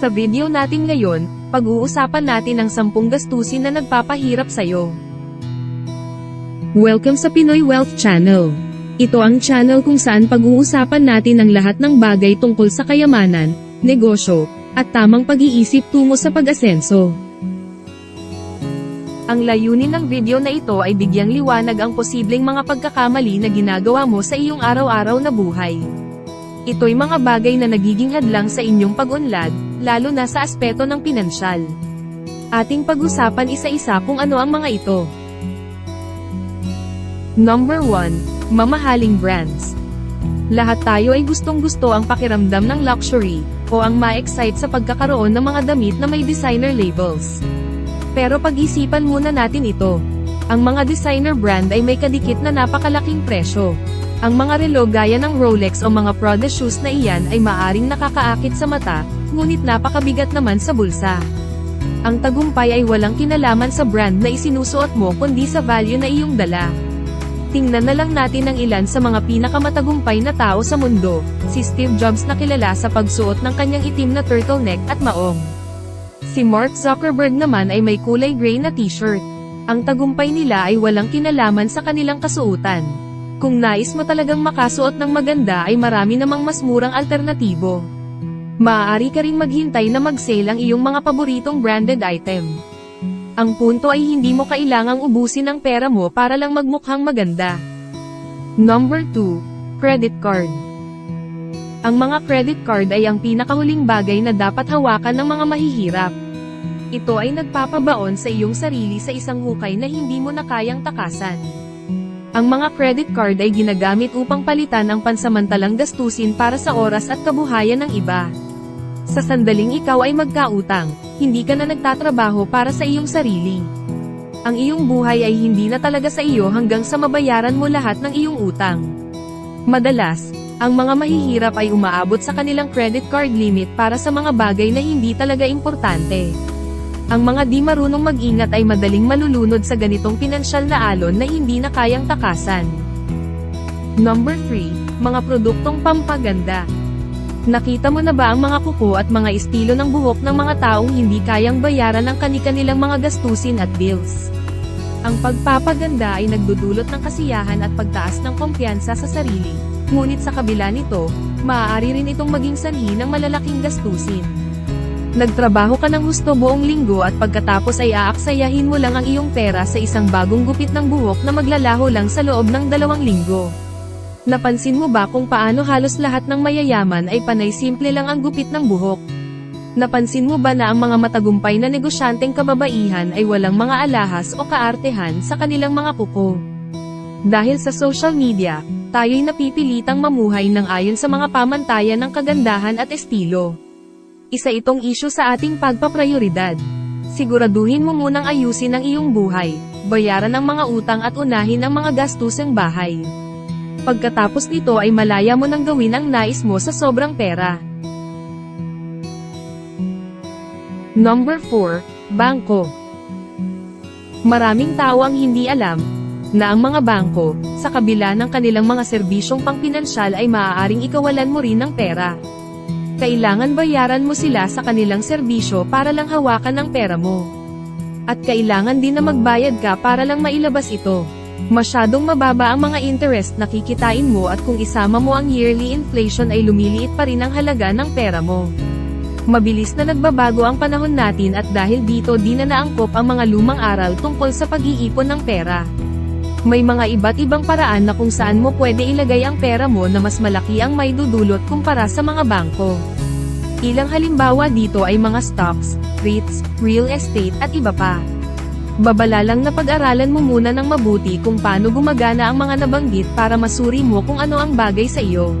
Sa video natin ngayon, pag-uusapan natin ang 10 gastusin na nagpapahirap sa'yo. Welcome sa Pinoy Wealth Channel. Ito ang channel kung saan pag-uusapan natin ang lahat ng bagay tungkol sa kayamanan, negosyo, at tamang pag-iisip tungo sa pag-asenso. Ang layunin ng video na ito ay bigyang liwanag ang posibleng mga pagkakamali na ginagawa mo sa iyong araw-araw na buhay. Ito'y mga bagay na nagiging hadlang sa inyong pag-unlad, lalo na sa aspeto ng pinansyal. Ating pag-usapan isa-isa kung ano ang mga ito. Number 1. Mamahaling brands. Lahat tayo ay gustong-gusto ang pakiramdam ng luxury, o ang ma-excite sa pagkakaroon ng mga damit na may designer labels. Pero pag-isipan muna natin ito. Ang mga designer brand ay may kadikit na napakalaking presyo. Ang mga relo gaya ng Rolex o mga Prada shoes na iyan ay maaring nakakaakit sa mata, ngunit napakabigat naman sa bulsa. Ang tagumpay ay walang kinalaman sa brand na isinusuot mo kundi sa value na iyong dala. Tingnan na lang natin ang ilan sa mga pinakamatagumpay na tao sa mundo, si Steve Jobs na kilala sa pagsuot ng kanyang itim na turtleneck at maong. Si Mark Zuckerberg naman ay may kulay gray na t-shirt. Ang tagumpay nila ay walang kinalaman sa kanilang kasuotan. Kung nais mo talagang makasuot ng maganda ay marami namang mas murang alternatibo. Maaari ka ring maghintay na mag-sale ang iyong mga paboritong branded item. Ang punto ay hindi mo kailangang ubusin ang pera mo para lang magmukhang maganda. Number 2. Credit Card Ang mga credit card ay ang pinakahuling bagay na dapat hawakan ng mga mahihirap. Ito ay nagpapabaon sa iyong sarili sa isang hukay na hindi mo na kayang takasan. Ang mga credit card ay ginagamit upang palitan ang pansamantalang gastusin para sa oras at kabuhayan ng iba. Sa sandaling ikaw ay magkautang, hindi ka na nagtatrabaho para sa iyong sarili. Ang iyong buhay ay hindi na talaga sa iyo hanggang sa mabayaran mo lahat ng iyong utang. Madalas, ang mga mahihirap ay umaabot sa kanilang credit card limit para sa mga bagay na hindi talaga importante. Ang mga di marunong mag-ingat ay madaling malulunod sa ganitong pinansyal na alon na hindi na kayang takasan. Number 3. Mga produktong pampaganda. Nakita mo na ba ang mga kuko at mga estilo ng buhok ng mga taong hindi kayang bayaran ang kani-kanilang mga gastusin at bills? Ang pagpapaganda ay nagdudulot ng kasiyahan at pagtaas ng kumpiyansa sa sarili, ngunit sa kabila nito, maaari rin itong maging sanhi ng malalaking gastusin. Nagtrabaho ka ng husto buong linggo at pagkatapos ay aaksayahin mo lang ang iyong pera sa isang bagong gupit ng buhok na maglalaho lang sa loob ng dalawang linggo. Napansin mo ba kung paano halos lahat ng mayayaman ay panay simple lang ang gupit ng buhok? Napansin mo ba na ang mga matagumpay na negosyanteng kababaihan ay walang mga alahas o kaartehan sa kanilang mga kuko? Dahil sa social media, tayo'y napipilitang mamuhay ng ayon sa mga pamantayan ng kagandahan at estilo. Isa itong isyu sa ating pagpaprioridad. Siguraduhin mo munang ayusin ang iyong buhay, bayaran ang mga utang at unahin ang mga gastusang bahay. Pagkatapos nito ay malaya mo nang gawin ang nais mo sa sobrang pera. Number 4. Bangko Maraming tao ang hindi alam na ang mga bangko, sa kabila ng kanilang mga serbisyong pangpinansyal ay maaaring ikawalan mo rin ng pera. Kailangan bayaran mo sila sa kanilang serbisyo para lang hawakan ang pera mo. At kailangan din na magbayad ka para lang mailabas ito. Masyadong mababa ang mga interest na kikitain mo at kung isama mo ang yearly inflation ay lumiliit pa rin ang halaga ng pera mo. Mabilis na nagbabago ang panahon natin at dahil dito di na naangkop ang mga lumang aral tungkol sa pag-iipon ng pera. May mga iba't ibang paraan na kung saan mo pwede ilagay ang pera mo na mas malaki ang may dudulot kumpara sa mga bangko. Ilang halimbawa dito ay mga stocks, REITs, real estate at iba pa. Babala lang na pag-aralan mo muna ng mabuti kung paano gumagana ang mga nabanggit para masuri mo kung ano ang bagay sa iyo.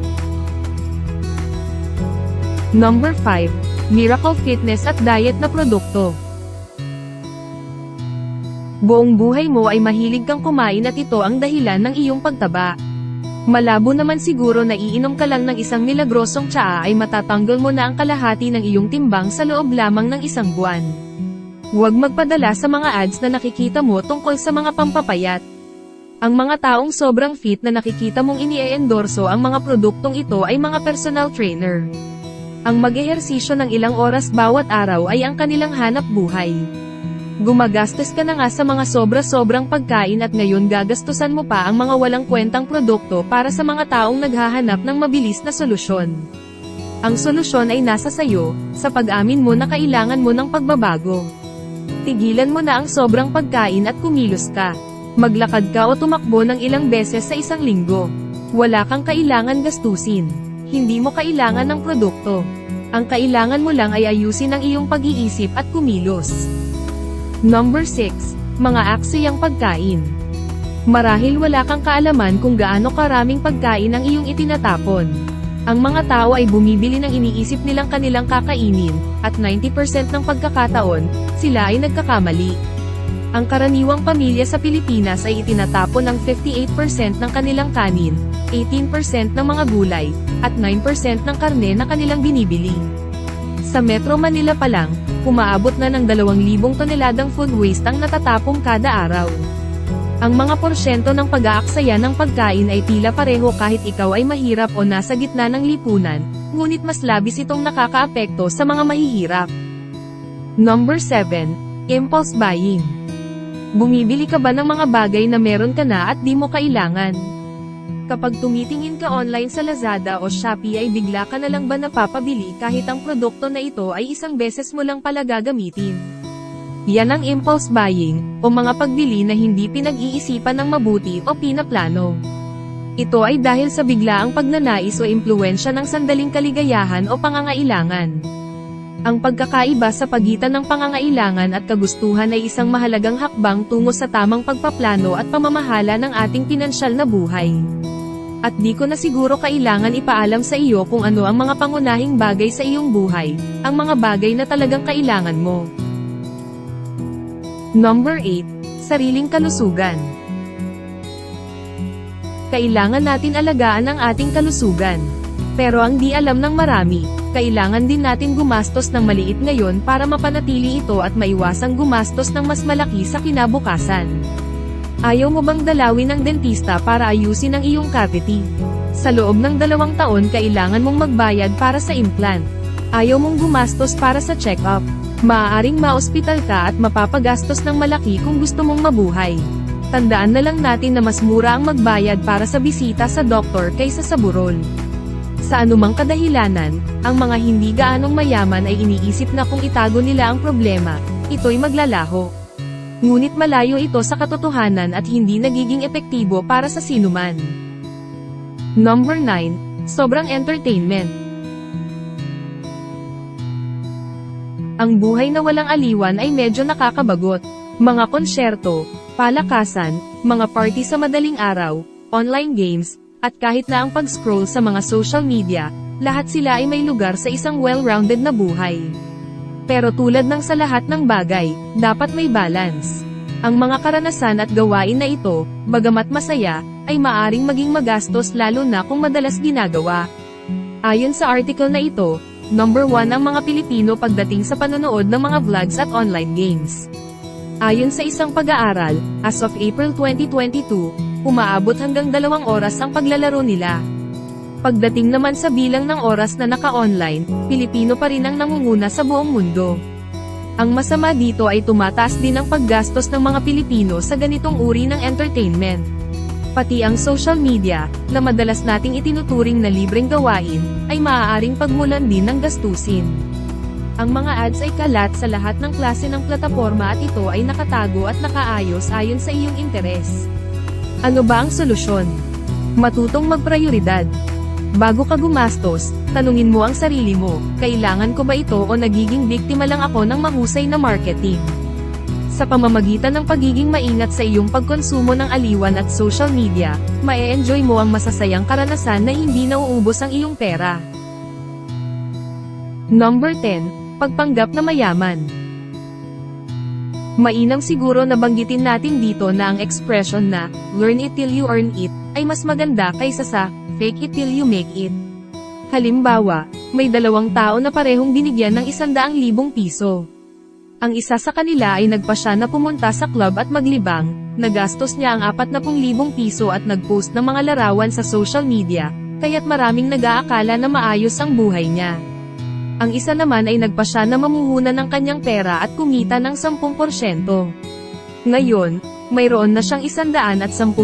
Number 5. Miracle Fitness at Diet na produkto. Buong buhay mo ay mahilig kang kumain at ito ang dahilan ng iyong pagtaba. Malabo naman siguro na iinom ka lang ng isang milagrosong tsaa ay matatanggal mo na ang kalahati ng iyong timbang sa loob lamang ng isang buwan. Huwag magpadala sa mga ads na nakikita mo tungkol sa mga pampapayat. Ang mga taong sobrang fit na nakikita mong ini-endorso ang mga produktong ito ay mga personal trainer. Ang mag-ehersisyo ng ilang oras bawat araw ay ang kanilang hanap buhay. Gumagastos ka na nga sa mga sobra-sobrang pagkain at ngayon gagastusan mo pa ang mga walang kwentang produkto para sa mga taong naghahanap ng mabilis na solusyon. Ang solusyon ay nasa sayo, sa pag-amin mo na kailangan mo ng pagbabago. Tigilan mo na ang sobrang pagkain at kumilos ka. Maglakad ka o tumakbo ng ilang beses sa isang linggo. Wala kang kailangan gastusin. Hindi mo kailangan ng produkto. Ang kailangan mo lang ay ayusin ang iyong pag-iisip at kumilos. Number 6. Mga aksiyang pagkain. Marahil wala kang kaalaman kung gaano karaming pagkain ang iyong itinatapon. Ang mga tao ay bumibili ng iniisip nilang kanilang kakainin, at 90% ng pagkakataon, sila ay nagkakamali. Ang karaniwang pamilya sa Pilipinas ay itinatapon ng 58% ng kanilang kanin, 18% ng mga gulay, at 9% ng karne na kanilang binibili. Sa Metro Manila pa lang, umaabot na ng 2,000 toneladang food waste ang natatapong kada araw. Ang mga porsyento ng pag-aaksaya ng pagkain ay tila pareho kahit ikaw ay mahirap o nasa gitna ng lipunan, ngunit mas labis itong nakakaapekto sa mga mahihirap. Number 7. Impulse Buying Bumibili ka ba ng mga bagay na meron ka na at di mo kailangan? Kapag tumitingin ka online sa Lazada o Shopee ay bigla ka na lang ba napapabili kahit ang produkto na ito ay isang beses mo lang pala gagamitin? Yan ang impulse buying, o mga pagbili na hindi pinag-iisipan ng mabuti o pinaplano. Ito ay dahil sa biglaang pagnanais o impluensya ng sandaling kaligayahan o pangangailangan. Ang pagkakaiba sa pagitan ng pangangailangan at kagustuhan ay isang mahalagang hakbang tungo sa tamang pagpaplano at pamamahala ng ating pinansyal na buhay. At di ko na siguro kailangan ipaalam sa iyo kung ano ang mga pangunahing bagay sa iyong buhay, ang mga bagay na talagang kailangan mo. Number 8. Sariling kalusugan. Kailangan natin alagaan ang ating kalusugan. Pero ang di alam ng marami, kailangan din natin gumastos ng maliit ngayon para mapanatili ito at maiwasang gumastos ng mas malaki sa kinabukasan. Ayaw mo bang dalawin ng dentista para ayusin ang iyong cavity? Sa loob ng dalawang taon kailangan mong magbayad para sa implant. Ayaw mong gumastos para sa check-up. Maaaring maospital ka at mapapagastos ng malaki kung gusto mong mabuhay. Tandaan na lang natin na mas mura ang magbayad para sa bisita sa doktor kaysa sa burol. Sa anumang kadahilanan, ang mga hindi gaanong mayaman ay iniisip na kung itago nila ang problema, ito'y maglalaho. Ngunit malayo ito sa katotohanan at hindi nagiging epektibo para sa sinuman. Number 9. Sobrang entertainment. Ang buhay na walang aliwan ay medyo nakakabagot. Mga konsyerto, palakasan, mga party sa madaling araw, online games, at kahit na ang pag-scroll sa mga social media, lahat sila ay may lugar sa isang well-rounded na buhay. Pero tulad ng sa lahat ng bagay, dapat may balance. Ang mga karanasan at gawain na ito, bagamat masaya, ay maaring maging magastos lalo na kung madalas ginagawa. Ayon sa article na ito, number 1 ang mga Pilipino pagdating sa panonood ng mga vlogs at online games. Ayon sa isang pag-aaral, as of April 2022, umaabot hanggang dalawang oras ang paglalaro nila. Pagdating naman sa bilang ng oras na naka-online, Pilipino pa rin ang nangunguna sa buong mundo. Ang masama dito ay tumataas din ang paggastos ng mga Pilipino sa ganitong uri ng entertainment. Pati ang social media, na madalas nating itinuturing na libreng gawain, ay maaaring pagmulan din ng gastusin. Ang mga ads ay kalat sa lahat ng klase ng plataforma at ito ay nakatago at nakaayos ayon sa iyong interes. Ano ba ang solusyon? Matutong magprioridad. Bago ka gumastos, tanungin mo ang sarili mo, kailangan ko ba ito o nagiging biktima lang ako ng mahusay na marketing? Sa pamamagitan ng pagiging maingat sa iyong pagkonsumo ng aliwan at social media, mae-enjoy mo ang masasayang karanasan na hindi nauubos ang iyong pera. Number 10. Pagpanggap na mayaman. Mainam siguro na banggitin natin dito na ang expression na, learn it till you earn it, ay mas maganda kaysa sa, fake it till you make it. Halimbawa, may dalawang tao na parehong binigyan ng isandaang libong piso. Ang isa sa kanila ay nagpasya na pumunta sa club at maglibang, nagastos niya ang 40,000 piso at nagpost ng mga larawan sa social media, kaya't maraming nag-aakala na maayos ang buhay niya. Ang isa naman ay nagpasya na mamuhunan ng kanyang pera at kumita ng 10%. Ngayon, mayroon na siyang isandaan at 10,000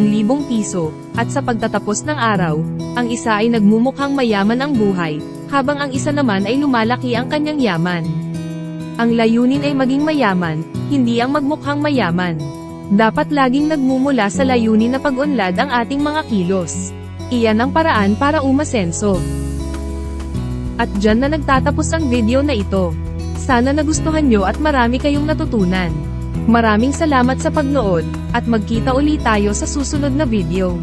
piso, at sa pagtatapos ng araw, ang isa ay nagmumukhang mayaman ang buhay, habang ang isa naman ay lumalaki ang kanyang yaman. Ang layunin ay maging mayaman, hindi ang magmukhang mayaman. Dapat laging nagmumula sa layunin na pag-unlad ang ating mga kilos. Iyan ang paraan para umasenso. At dyan na nagtatapos ang video na ito. Sana nagustuhan nyo at marami kayong natutunan. Maraming salamat sa pagnood, at magkita ulit tayo sa susunod na video.